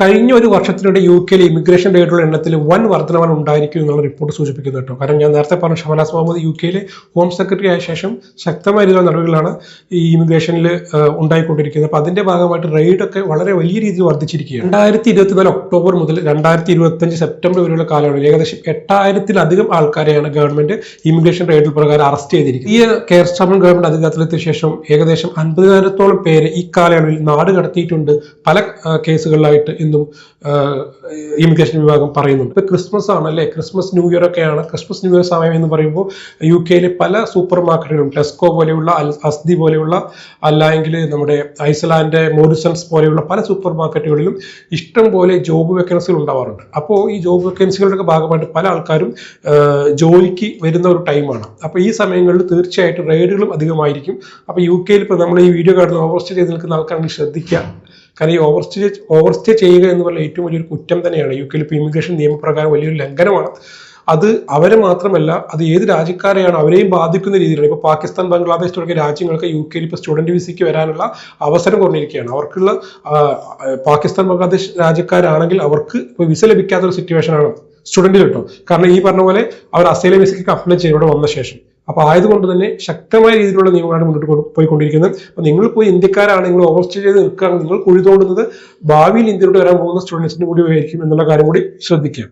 കഴിഞ്ഞ ഒരു വർഷത്തിനിടെ യു കെയിലെ ഇമിഗ്രേഷൻ റേറ്റുള്ള എണ്ണത്തിൽ വൻ വർധനമാണ് ഉണ്ടായിരിക്കും എന്നുള്ള റിപ്പോർട്ട് സൂചിപ്പിക്കുന്നു കേട്ടോ. കാരണം ഞാൻ നേരത്തെ പറഞ്ഞ ഷഹനാസ് മുഹമ്മദ് യു കെയിലെ ഹോം സെക്രട്ടറി ആയ ശേഷം ശക്തമായ നടപടികളാണ് ഈ ഇമിഗ്രേഷനിൽ ഉണ്ടായിക്കൊണ്ടിരിക്കുന്നത്. അപ്പോൾ അതിന്റെ ഭാഗമായിട്ട് റെയ്ഡ് ഒക്കെ വളരെ വലിയ രീതിയിൽ വർദ്ധിച്ചിരിക്കുകയാണ്. രണ്ടായിരത്തി ഇരുപത്തിനാല് ഒക്ടോബർ മുതൽ രണ്ടായിരത്തി ഇരുപത്തഞ്ച് സെപ്റ്റംബർ വരെയുള്ള കാലയളവിൽ ഏകദേശം എട്ടായിരത്തിലധികം ആൾക്കാരെയാണ് ഗവൺമെന്റ് ഇമിഗ്രേഷൻ റെയ്ഡിൽ പ്രകാരം അറസ്റ്റ് ചെയ്തിരിക്കുന്നത്. ഈ കെയർ സ്റ്റാമൻ ഗവൺമെന്റ് അധികാരത്തിലെത്തിയ ശേഷം ഏകദേശം അൻപതിനായിരത്തോളം പേരെ ഈ കാലയളവിൽ നാട് കടത്തിയിട്ടുണ്ട്. പല കേസുകളിലായിട്ട് ഇന്നും ഇമിഗ്രേഷൻ വിഭാഗം പറയുന്നുണ്ട്. ഇപ്പൊ ക്രിസ്മസ് ആണ് അല്ലെ ക്രിസ്മസ് ന്യൂ ഇയർ ഒക്കെയാണ്. ക്രിസ്മസ് ന്യൂ ഇയർ സമയം എന്ന് പറയുമ്പോൾ യു കെയിലെ പല സൂപ്പർ മാർക്കറ്റുകളും ടെസ്കോ പോലെയുള്ള അസ്ദി പോലെയുള്ള അല്ലെങ്കിൽ നമ്മുടെ ഐസ്ലാൻഡ് മോറിസൺസ് പോലെയുള്ള പല സൂപ്പർ മാർക്കറ്റുകളിലും ഇഷ്ടം പോലെ ജോബ് വേക്കൻസികൾ ഉണ്ടാവാറുണ്ട്. അപ്പോൾ ഈ ജോബ് വേക്കൻസികളുടെ ഭാഗമായിട്ട് പല ആൾക്കാരും ജോലിക്ക് വരുന്ന ഒരു ടൈമാണ്. അപ്പോൾ ഈ സമയങ്ങളിൽ തീർച്ചയായിട്ടും റെയ്ഡുകളും അധികമായിരിക്കും. അപ്പോൾ യു കെയിൽ ഇപ്പോൾ നമ്മൾ ഈ വീഡിയോ കാണുന്ന ഓവർസ്റ്റേ ചെയ്ത് നിൽക്കുന്ന ആൾക്കാരെ ശ്രദ്ധിക്കുക. കാരണം ഈ ഓവർസ്റ്റേ ഓവർസ്റ്റേ ചെയ്യുക എന്ന് പറഞ്ഞാൽ ഏറ്റവും വലിയൊരു കുറ്റം തന്നെയാണ്. യു കെയിൽ ഇപ്പോൾ ഇമിഗ്രേഷൻ നിയമപ്രകാരം വലിയൊരു ലംഘനമാണ്. അത് അവരെ മാത്രമല്ല അത് ഏത് രാജ്യക്കാരെയാണ് അവരെയും ബാധിക്കുന്ന രീതിയിലാണ്. ഇപ്പോൾ പാകിസ്ഥാൻ ബംഗ്ലാദേശ് തുടങ്ങിയ രാജ്യങ്ങൾക്ക് യു കെയിൽ ഇപ്പോൾ സ്റ്റുഡന്റ് വിസയ്ക്ക് വരാനുള്ള അവസരം കുറഞ്ഞിരിക്കുകയാണ്. അവർക്കുള്ള പാകിസ്ഥാൻ ബംഗ്ലാദേശ് രാജ്യക്കാരാണെങ്കിൽ അവർക്ക് ഇപ്പോൾ വിസ ലഭിക്കാത്തൊരു സിറ്റുവേഷനാണ് സ്റ്റുഡന്റ് കിട്ടും കാരണം ഈ പറഞ്ഞ പോലെ അവർ അസൈലം വിസയ്ക്ക് അപ്ലൈ ചെയ്ത് ഇവിടെ വന്ന ശേഷം. അപ്പൊ ആയതുകൊണ്ട് തന്നെ ശക്തമായ രീതിയിലുള്ള നിയമങ്ങളാണ് മുന്നോട്ട് കൊണ്ട് പോയിക്കൊണ്ടിരിക്കുന്നത്. അപ്പൊ നിങ്ങൾ പോയി ഇന്ത്യക്കാരാണ് നിങ്ങൾ ഓവർസ്റ്റേ ചെയ്ത് നിൽക്കുകയാണ് നിങ്ങൾ കുഴി തോണ്ടുന്നത് ഭാവിയിൽ ഇന്ത്യയിലോട്ട് വരാൻ പോകുന്ന സ്റ്റുഡൻസിന് കൂടി ആയിരിക്കും എന്നുള്ള കാര്യം കൂടി ശ്രദ്ധിക്കുക.